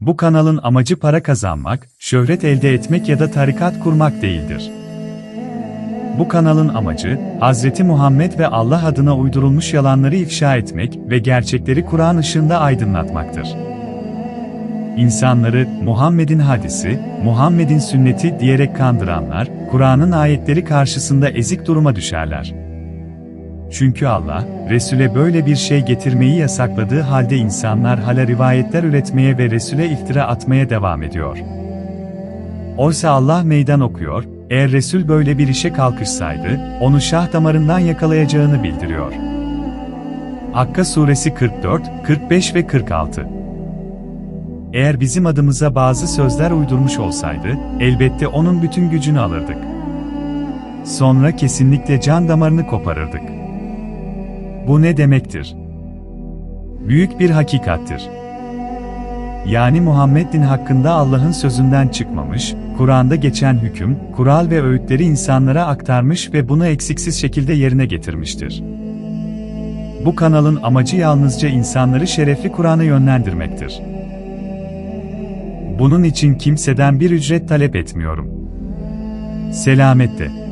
Bu kanalın amacı para kazanmak, şöhret elde etmek ya da tarikat kurmak değildir. Bu kanalın amacı, Hz. Muhammed ve Allah adına uydurulmuş yalanları ifşa etmek ve gerçekleri Kur'an ışığında aydınlatmaktır. İnsanları, Muhammed'in hadisi, Muhammed'in sünneti diyerek kandıranlar, Kur'an'ın ayetleri karşısında ezik duruma düşerler. Çünkü Allah, Resul'e böyle bir şey getirmeyi yasakladığı halde insanlar hala rivayetler üretmeye ve Resul'e iftira atmaya devam ediyor. Oysa Allah meydan okuyor, eğer Resul böyle bir işe kalkışsaydı, onu şah damarından yakalayacağını bildiriyor. Hakka suresi 44, 45 ve 46 Eğer bizim adımıza bazı sözler uydurmuş olsaydı, elbette onun bütün gücünü alırdık. Sonra kesinlikle can damarını koparırdık. Bu ne demektir? Büyük bir hakikattir. Yani Muhammed din hakkında Allah'ın sözünden çıkmamış, Kur'an'da geçen hüküm, kural ve öğütleri insanlara aktarmış ve bunu eksiksiz şekilde yerine getirmiştir. Bu kanalın amacı yalnızca insanları şerefli Kur'an'a yönlendirmektir. Bunun için kimseden bir ücret talep etmiyorum. Selamette.